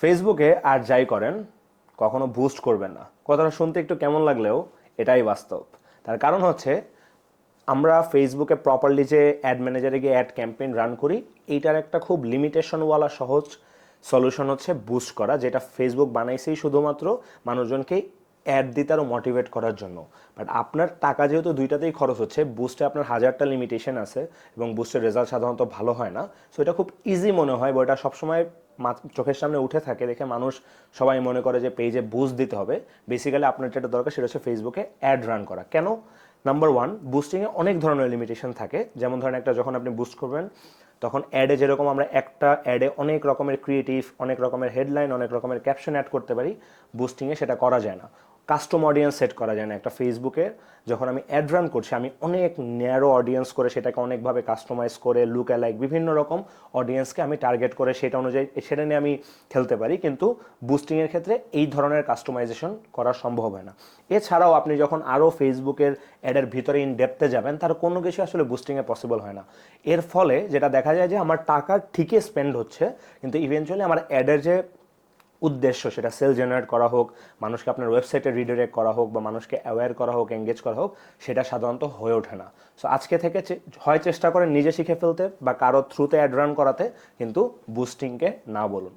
ফেসবুকে আর যাই করেন, কখনো বুস্ট করবেন না। কথাটা শুনতে একটু কেমন লাগলেও এটাই বাস্তব। তার কারণ হচ্ছে, আমরা ফেসবুকে প্রপারলি যে অ্যাড ম্যানেজারে গিয়ে অ্যাড ক্যাম্পেইন রান করি, এইটার একটা খুব লিমিটেশনওয়ালা সহজ সলিউশন হচ্ছে বুস্ট করা, যেটা ফেসবুক বানাইছেই শুধুমাত্র মানুষজনকে অ্যাড দিতে আরও মোটিভেট করার জন্য। বাট আপনার টাকা যেহেতু দুইটাতেই খরচ হচ্ছে বুস্টে আপনার হাজারটা লিমিটেশন আছে এবং বুস্টের রেজাল্ট সাধারণত ভালো হয় না। সো এটা খুব ইজি মনে হয় বা এটা সবসময় চোখের সামনে উঠে থাকে, দেখে মানুষ সবাই মনে করে যে পেজে বুস্ট দিতে হবে। বেসিক্যালি আপনার যেটা দরকার সেটা হচ্ছে ফেসবুকে অ্যাড রান করা। কেন? নাম্বার ওয়ান বুস্টিংয়ে অনেক ধরনের লিমিটেশন থাকে। যেমন ধরেন একটা যখন আপনি বুস্ট করবেন, তখন অ্যাডে যেরকম আমরা একটা অ্যাডে অনেক রকমের ক্রিয়েটিভ অনেক রকমের হেডলাইন অনেক রকমের ক্যাপশন অ্যাড করতে পারি বুস্টিংয়ে সেটা করা যায় না। কাস্টম অডিয়েন্স সেট করা যায় না। একটা ফেসবুকে যখন আমি অ্যাড রান করছি, আমি অনেক ন্যারো অডিয়েন্স করে সেটাকে অনেকভাবে কাস্টমাইজ করে লুক অ্যালাইক বিভিন্ন রকম অডিয়েন্সকে আমি টার্গেট করে সেটা অনুযায়ী, সেটা নিয়ে আমি খেলতে পারি। কিন্তু বুস্টিংয়ের ক্ষেত্রে এই ধরনের কাস্টমাইজেশন করা সম্ভব হয় না। এছাড়াও আপনি যখন আরও ফেসবুকের অ্যাডের ভিতরে ইন ডেপতে যাবেন, তার কোনো কিছু আসলে বুস্টিংয়ে পসিবল হয় না। এর ফলে যেটা দেখা যায় যে আমার টাকা ঠিকই স্পেন্ড হচ্ছে, কিন্তু ইভেনচুয়ালি আমার অ্যাডের যে উদ্দেশ্য সেটা সেল জেনারেট করা হোক, মানুষকে আপনার ওয়েবসাইটে রিডিরেক্ট করা হোক বা মানুষকে অ্যাওয়্যার করা হোক এঙ্গেজ করা হোক, সেটা সাধারণত হয়ে ওঠে না। সো আজকে থেকে হয় চেষ্টা করেন নিজে শিখে ফেলতে বা কারও থ্রুতে অ্যাড রান করাতে, কিন্তু বুস্টিংকে না বলুন।